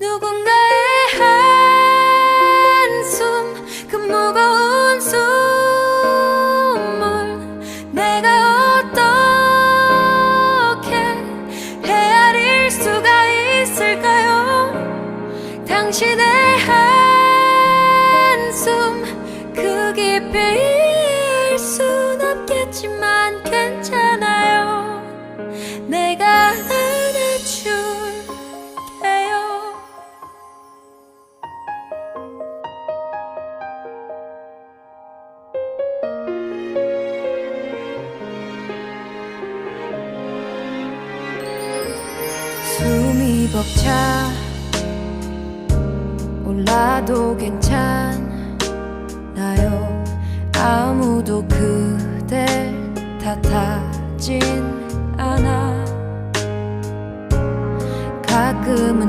누군가의 한숨 그 무거운 숨을 내가 어떻게 헤아릴 수가 있을까요? 당신의 한숨 그 깊이일 순 없겠지만 괜찮아요. 내가 벅차 올라도 괜찮아요. 아무도 그댈 탓하진 않아. 가끔은